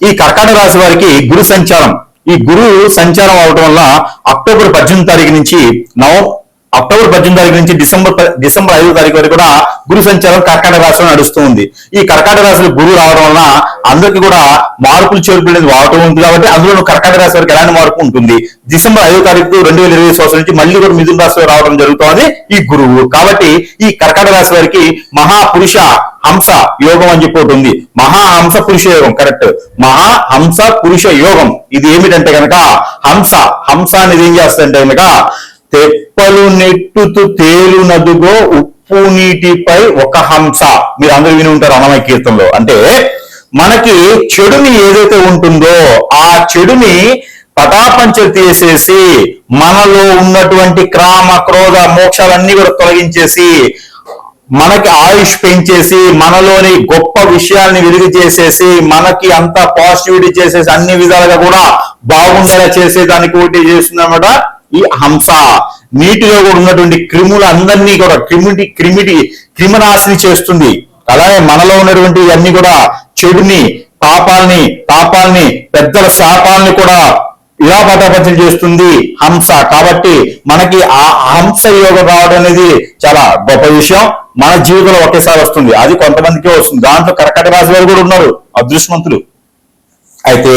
ఈ కర్కాటక రాశి వారికి గురు సంచారం. ఈ గురువు సంచారం అవటం వల్ల అక్టోబర్ పద్దెనిమిది తారీఖు నుంచి నవం అక్టోబర్ పద్దెనిమిది తారీఖు నుంచి డిసెంబర్ డిసెంబర్ ఐదో తారీఖు వరకు కూడా గురు సంచారం కర్కాటక రాశిలో నడుస్తూ ఉంది. ఈ కర్కాటక రాశిలో గురువు రావడం వలన అందరికీ కూడా మార్పులు చేర్పులు వాడటం ఉంది కాబట్టి అందులో కర్కాటక రాశి వారికి ఎలాంటి మార్పు ఉంటుంది? డిసెంబర్ ఐదో తారీఖు రెండు వేల ఇరవై సంవత్సరం నుంచి మళ్ళీ కూడా మిథున రాశిలో రావడం జరుగుతుంది ఈ గురువు. కాబట్టి ఈ కర్కాటక రాశి వారికి మహాపురుష హంస యోగం అని చెప్పి ఉంది. మహా హంస పురుష యోగం కరెక్ట్ మహా హంస పురుష యోగం. ఇది ఏమిటంటే కనుక హంస హంస అనేది ఏం చేస్తుందంటే కనుక తెప్పలు నెట్టుతూ తేలునదుగో ఉప్పు నీటిపై ఒక హంస. మీరు అందరూ విని ఉంటారు అన్నమయ్య కీర్తనలో. అంటే మనకి చెడుని ఏదైతే ఉంటుందో ఆ చెడుని పటాపంచలు తీసేసి మనలో ఉన్నటువంటి క్రామ క్రోధ మోక్షాలన్నీ కూడా తొలగించేసి మనకి ఆయుష్ పెంచేసి మనలోని గొప్ప విషయాల్ని వెలుగు చేసేసి మనకి అంత పాజిటివిటీ చేసేసి అన్ని విధాలుగా కూడా బాగుండేలా చేసేదానికి ఒకటి చేస్తుంది అనమాట ఈ హంస. నీటిలో కూడా ఉన్నటువంటి క్రిములు అందరినీ కూడా క్రిమిటి క్రిమిటి క్రిమినాశిని చేస్తుంది. అలాగే మనలో ఉన్నటువంటి అన్ని కూడా చెడుని పాపాలని తాపాల్ని పెద్దల శాపాల్ని కూడా ఇలా పటాపంచం చేస్తుంది హంస. కాబట్టి మనకి ఆ హంస యోగం రావడం అనేది చాలా గొప్ప విషయం. మన జీవితంలో ఒకేసారి వస్తుంది. అది కొంతమందికే వస్తుంది. దాంట్లో కర్కట రాశి వారు కూడా ఉన్నారు. అదృష్టవంతులు. అయితే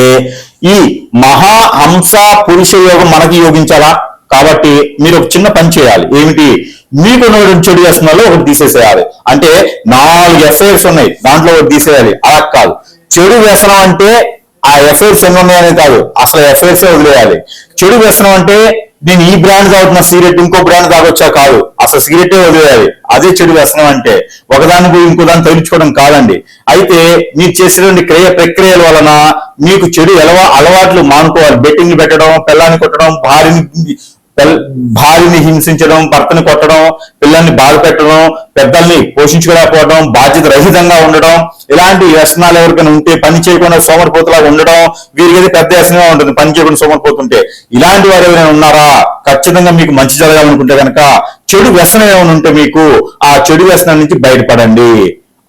ఈ మహా హంస పురుష యోగం మనకి యోగించాలా? కాబట్టి మీరు ఒక చిన్న పని చేయాలి. ఏమిటి? మీకు ఉన్నటువంటి చెడు వ్యసనాలు ఒకటి తీసేసేయాలి. అంటే నాలుగు ఎఫ్ఐఆర్స్ ఉన్నాయి. దాంట్లో ఒకటి తీసేయాలి. అలా కాదు. చెడు వ్యసనం అంటే ఆ ఎఫ్ఐఆర్స్ ఎన్ని ఉన్నాయనే కాదు అసలు ఎఫ్ఐఆర్స్ వదిలేయాలి. చెడు వ్యసనం అంటే నేను ఈ బ్రాండ్ తాగుతున్న సిగరెట్ ఇంకో బ్రాండ్ తాగొచ్చా కాదు అసలు సిగరెటే వదిలేయాలి. అదే చెడు వ్యసనం అంటే ఒకదానికి పోయి ఇంకో దాన్ని తగిలించుకోవడం కాదండి. అయితే మీరు చేసేటువంటి క్రియ ప్రక్రియల వలన మీకు చెడు ఎలవా అలవాట్లు మానుకోవాలి. బెట్టింగ్ పెట్టడం పిల్లాన్ని కొట్టడం భార్యని భార్యని హింసించడం భర్తను కొట్టడం పిల్లల్ని బాధ పెట్టడం పెద్దల్ని పోషించుకోలేకపోవడం బాధ్యత రహితంగా ఉండడం ఇలాంటి వ్యసనాలు ఎవరికైనా ఉంటే పని చేయకుండా సోమరిపోతులా ఉండడం వీరికి పెద్ద వ్యసనంగా ఉంటుంది పని చేయకుండా సోమరిపోతుంటే. ఇలాంటి వారు ఎవరైనా ఉన్నారా? ఖచ్చితంగా మీకు మంచి జరగాలనుకుంటే కనుక చెడు వ్యసనం ఏమైనా ఉంటే మీకు ఆ చెడు వ్యసనం నుంచి బయటపడండి.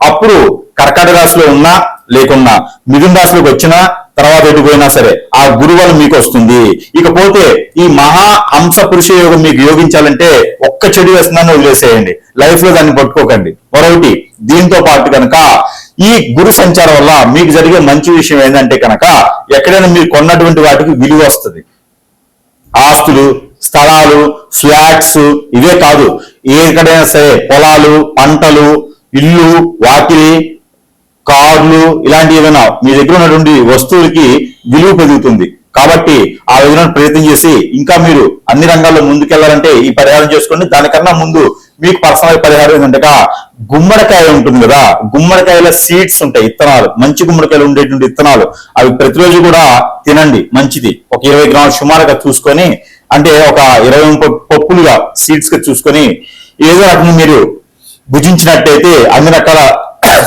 అప్పుడు కర్కాటక రాశిలో ఉన్నా లేకున్నా మిథున రాశిలోకి వచ్చినా తర్వాత ఎటు పోయినా సరే ఆ గురువలం మీకు వస్తుంది. ఇకపోతే ఈ మహా హంస పురుష యోగం మీకు యోగించాలంటే ఒక్క చెడు వ్యసనాన్ని వదిలేసేయండి లైఫ్లో దాన్ని పట్టుకోకండి. మరొకటి దీంతో పాటు కనుక ఈ గురు సంచారం వల్ల మీకు జరిగే మంచి విషయం ఏంటంటే కనుక ఎక్కడైనా మీరు కొన్నటువంటి వాటికి విలువ వస్తుంది. ఆస్తులు స్థలాలు ఫ్లాట్స్ ఇవే కాదు. ఎక్కడైనా సరే పొలాలు పంటలు ఇల్లు వాకిలి కార్లు ఇలాంటి ఏమైనా మీ దగ్గర ఉన్నటువంటి వస్తువులకి విలువ పెరుగుతుంది. కాబట్టి ఆ విధంగా ప్రయత్నం చేసి ఇంకా మీరు అన్ని రంగాల్లో ముందుకెళ్ళాలంటే ఈ పరిహారం చేసుకోండి. దానికన్నా ముందు మీకు పర్సనల్ పరిహారం ఏంటంటే గుమ్మడికాయ ఉంటుంది కదా గుమ్మడికాయల సీడ్స్ ఉంటాయి ఇత్తనాలు. మంచి గుమ్మడికాయలు ఉండేటువంటి ఇత్తనాలు. అవి ప్రతిరోజు కూడా తినండి మంచిది. ఒక ఇరవై గ్రాములు సుమారుగా చూసుకొని అంటే ఒక ఇరవై పప్పులుగా సీడ్స్గా చూసుకొని ఏదో రకంగా మీరు భుజించినట్టయితే అన్ని రకాల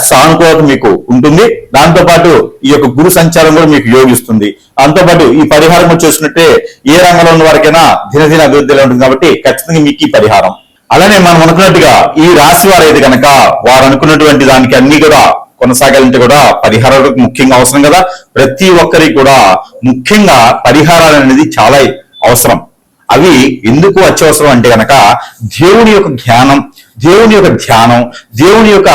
సానుకూలత మీకు ఉంటుంది. దాంతో పాటు ఈ యొక్క గురు సంచారం కూడా మీకు యోగిస్తుంది. దాంతోపాటు ఈ పరిహారం చూసినట్టే ఏ రంగంలో ఉన్న వారికైనా దినదిన అభివృద్ధిలో ఉంటుంది కాబట్టి ఖచ్చితంగా మీకు ఈ పరిహారం. అలానే మనం అనుకున్నట్టుగా ఈ రాశి వారు కనుక వారు అనుకున్నటువంటి దానికి అన్ని కూడా కొనసాగాలంటే కూడా పరిహారాలు ముఖ్యంగా అవసరం కదా. ప్రతి ఒక్కరికి కూడా ముఖ్యంగా పరిహారాలు అనేది చాలా అవసరం. అవి ఎందుకు అత్యవసరం అంటే కనుక దేవుని యొక్క ధ్యానం దేవుని యొక్క ధ్యానం దేవుని యొక్క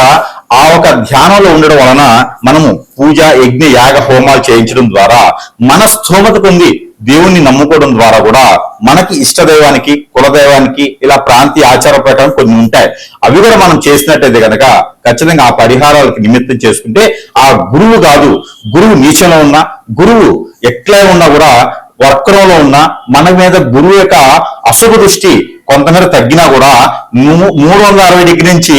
ఆ ఒక ధ్యానంలో ఉండడం వలన మనము పూజ యజ్ఞ యాగ హోమాలు చేయించడం ద్వారా మన స్థోమత పొంది దేవుణ్ణి నమ్ముకోవడం ద్వారా కూడా మనకి ఇష్టదైవానికి కులదైవానికి ఇలా ప్రాంతీయ ఆచార ప్రకారం కొన్ని ఉంటాయి. అవి కూడా మనం చేసినట్టయితే కనుక ఖచ్చితంగా ఆ పరిహారాలకు నిమిత్తం చేసుకుంటే ఆ గురువు కాదు గురువు నీచంలో ఉన్నా గురువు ఎట్లా ఉన్నా కూడా వక్రంలో ఉన్న మన మీద గురువు యొక్క అశుభ దృష్టి కొంతమేర తగ్గినా కూడా మూ- మూడు వందల అరవై డిగ్రీ నుంచి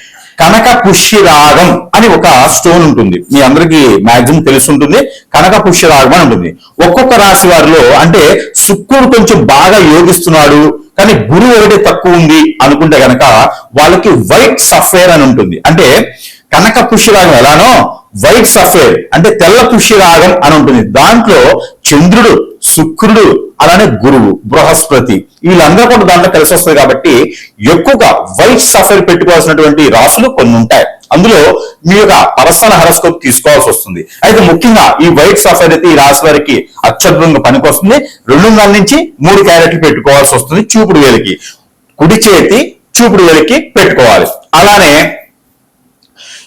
కనక పుష్యరాగం అని ఒక స్టోన్ ఉంటుంది. మీ అందరికి మాక్సిమం తెలుసుంటుంది. కనక పుష్యరాగం అని ఉంటుంది. ఒక్కొక్క రాశి వారిలో అంటే శుక్రుడు కొంచెం బాగా యోగిస్తున్నాడు కానీ గురువు ఒకటి తక్కువ ఉంది అనుకుంటే గనక వాళ్ళకి వైట్ సఫేర్ అని ఉంటుంది. అంటే కనక పుష్యరాగం ఎలానో వైట్ సఫేర్ అంటే తెల్ల పుష్యరాగం అని ఉంటుంది. దాంట్లో చంద్రుడు శుక్రుడు అలానే గురువు బృహస్పతి వీళ్ళందరూ కూడా దాంట్లో కలిసి వస్తుంది కాబట్టి ఎక్కువగా వైట్ సఫేర్ పెట్టుకోవాల్సినటువంటి రాసులు కొన్ని ఉంటాయి. అందులో మీ యొక్క పర్సనల్ హెరస్కోప్ తీసుకోవాల్సి వస్తుంది. అయితే ముఖ్యంగా ఈ వైట్ సఫేర్ అయితే ఈ రాశి వారికి అత్యద్భుతంగా పనికొస్తుంది. రెండున్నర నుంచి మూడు క్యారెట్లు పెట్టుకోవాల్సి వస్తుంది. చూపుడు వేలికి. కుడి చేతి చూపుడు వేలికి పెట్టుకోవాలి. అలానే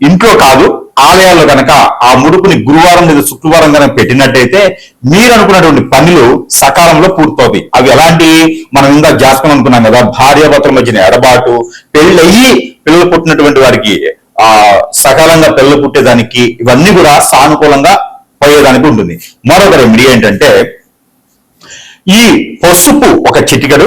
ఇంట్లో కాదు ఆలయాల్లో గనక ఆ ముడుపుని గురువారం లేదా శుక్రవారం కనుక పెట్టినట్టయితే మీరు అనుకున్నటువంటి పనులు సకాలంలో పూర్తవుతాయి. అవి ఎలాంటి మనం ఇందా జాతకం అనుకున్నాం కదా భార్యాభర్తల మధ్యన ఎడబాటు పెళ్ళయి పిల్లలు పుట్టినటువంటి వారికి ఆ సకాలంగా పిల్లలు పుట్టేదానికి ఇవన్నీ కూడా సానుకూలంగా పోయేదానికి ఉంటుంది. మరొక రెమెడీ ఏంటంటే ఈ పసుపు ఒక చిటికడు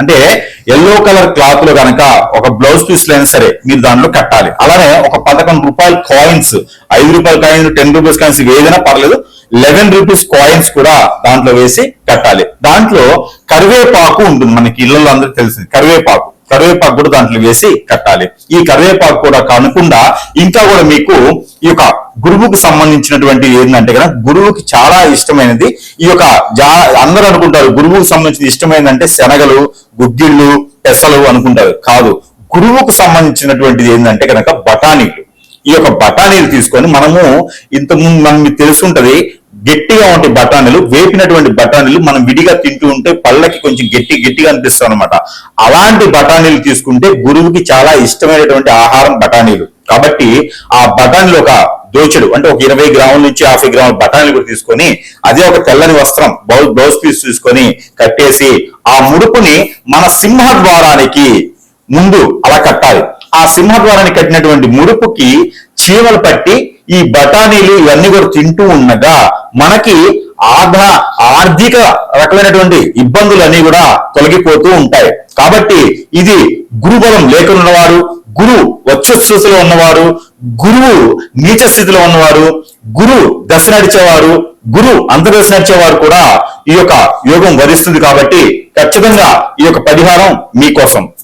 అంటే ఎల్లో కలర్ క్లాత్లో కనుక ఒక బ్లౌజ్ పీస్ అయినా సరే మీరు దాంట్లో కట్టాలి. అలానే ఒక పదకొండు రూపాయల కాయిన్స్ ఐదు రూపాయల కాయిన్స్ టెన్ రూపీస్ కాయిన్స్ ఏదైనా పర్లేదు లెవెన్ రూపీస్ కాయిన్స్ కూడా దాంట్లో వేసి కట్టాలి. దాంట్లో కరివేపాకు ఉంటుంది మనకి ఇళ్ళలో అందరికి తెలిసింది. కరివేపాకు. కరివేపాకు కూడా దాంట్లో వేసి కట్టాలి. ఈ కరివేపాకు కూడా కనకుండా ఇంకా కూడా మీకు ఈ యొక్క గురువుకు సంబంధించినటువంటి ఏంటంటే కదా గురువుకి చాలా ఇష్టమైనది. ఈ యొక్క జా అందరూ అనుకుంటారు గురువుకు సంబంధించిన ఇష్టమైనదంటే శనగలు గుగ్గిళ్ళు పెసలు అనుకుంటారు. కాదు గురువుకు సంబంధించినటువంటిది ఏంటంటే కనుక బఠానీలు. ఈ యొక్క బఠానీలు తీసుకొని మనము ఇంతకుముందు మనం తెలుసుకుంటది తెలుసుంటది గట్టిగా ఉంటే బఠానీలు వేపినటువంటి బఠానీలు మనం విడిగా తింటూ ఉంటే పళ్ళకి కొంచెం గట్టి గట్టిగా అనిపిస్తాం అనమాట అలాంటి బఠానీలు తీసుకుంటే గురువుకి చాలా ఇష్టమైనటువంటి ఆహారం బఠానీలు. కాబట్టి ఆ బఠానీలు ఒక దోచెడు. అంటే ఒక ఇరవై గ్రాముల నుంచి యాభై గ్రాముల బఠానీలు కూడా తీసుకొని అదే ఒక తెల్లని వస్త్రం బ్లౌజ్ బ్లౌజ్ పీస్ తీసుకొని కట్టేసి ఆ ముడుపుని మన సింహద్వారానికి ముందు అలా కట్టాలి. ఆ సింహద్వారాన్ని కట్టినటువంటి ముడుపుకి చీమలు పట్టి ఈ బఠానీలు ఇవన్నీ కూడా తింటూ ఉండగా మనకి ఆధా ఆర్థిక రకమైనటువంటి ఇబ్బందులు అన్ని కూడా తొలగిపోతూ ఉంటాయి. కాబట్టి ఇది గురుబలం లేకుండా ఉన్నవారు గురు వచ్చస్సులో ఉన్నవారు గురువు నీచ స్థితిలో ఉన్నవారు గురు దశ నడిచేవారు గురు అంతర్దశ నడిచేవారు కూడా ఈ యొక్క యోగం వరిస్తుంది కాబట్టి ఖచ్చితంగా ఈ యొక్క పరిహారం మీకోసం